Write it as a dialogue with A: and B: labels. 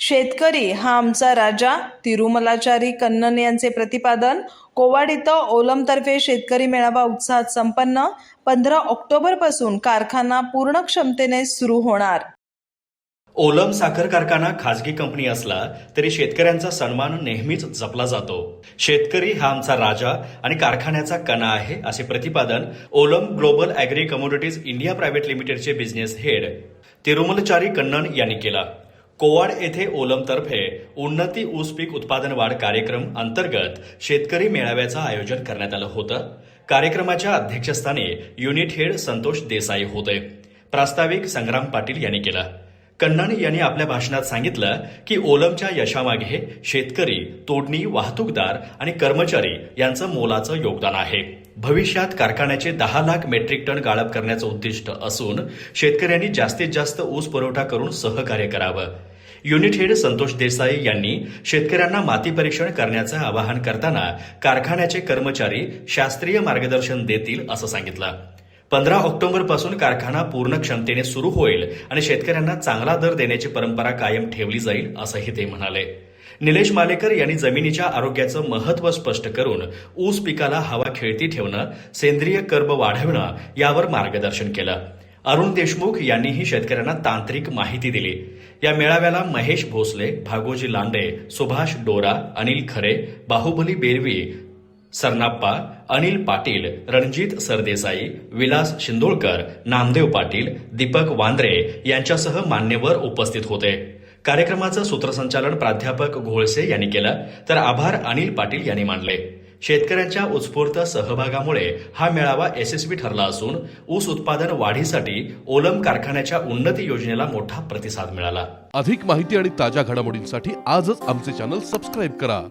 A: शेतकरी हा आमचा राजा तिरुमलाचारी कन्नन यांचे प्रतिपादन. कोवाड इथं ओलमतर्फे शेतकरी मेळावा उत्साहात संपन्न. पंधरा ऑक्टोबरपासून कारखाना पूर्ण क्षमतेने सुरू होणार.
B: ओलम साखर कारखाना खाजगी कंपनी असला तरी शेतकऱ्यांचा सन्मान नेहमीच जपला जातो. शेतकरी हा आमचा राजा आणि कारखान्याचा कणा आहे असे प्रतिपादन Olam global agri communities India private लिमिटेडचे बिझनेस हेड तिरुमलचारी कन्नन यांनी केला. कोवाड येथे ओलमतर्फे उन्नती ऊस पीक उत्पादन वाढ कार्यक्रम अंतर्गत शेतकरी मेळाव्याचं आयोजन करण्यात आलं होतं. कार्यक्रमाच्या अध्यक्षस्थानी युनिट हेड संतोष देसाई होते. प्रास्ताविक संग्राम पाटील यांनी केला. कन्नाणी यांनी आपल्या भाषणात सांगितलं की ओलमच्या यशामागे शेतकरी तोडणी वाहतूकदार आणि कर्मचारी यांचं मोलाचं योगदान आहे. भविष्यात कारखान्याचे दहा लाख मेट्रिक टन गाळप करण्याचं उद्दिष्ट असून शेतकऱ्यांनी जास्तीत जास्त ऊस पुरवठा करून सहकार्य करावं. युनिट हेड संतोष देसाई यांनी शेतकऱ्यांना माती परीक्षण करण्याचं आवाहन करताना कारखान्याचे कर्मचारी शास्त्रीय मार्गदर्शन देतील असं सांगितलं. पंधरा ऑक्टोबरपासून कारखाना पूर्ण क्षमतेने सुरू होईल आणि शेतकऱ्यांना चांगला दर देण्याची परंपरा कायम ठेवली जाईल असंही ते म्हणाले. निलेश मालेकर यांनी जमिनीच्या आरोग्याचं महत्त्व स्पष्ट करून ऊस पिकाला हवा खेळती ठेवणं सेंद्रिय कर्ब वाढवणं यावर मार्गदर्शन केलं. अरुण देशमुख यांनीही शेतकऱ्यांना तांत्रिक माहिती दिली. या मेळाव्याला महेश भोसले भागोजी लांडे सुभाष डोरा अनिल खरे बाहुबली बेरवी सरनाप्पा अनिल पाटील रणजित सरदेसाई विलास शिंदोळकर नामदेव पाटील दीपक वांद्रे यांच्यासह मान्यवर उपस्थित होते. कार्यक्रमाचं सूत्रसंचालन प्राध्यापक घोळसे यांनी केलं तर आभार अनिल पाटील यांनी मानले. शेतकऱ्यांच्या उत्स्फूर्त सहभागामुळे हा मेळावा यशस्वी ठरला असून ऊस उत्पादन वाढीसाठी ओलम कारखान्याच्या उन्नती योजनेला मोठा प्रतिसाद मिळाला.
C: अधिक माहिती आणि ताज्या घडामोडींसाठी आजच आमचे चॅनल सबस्क्राईब करा.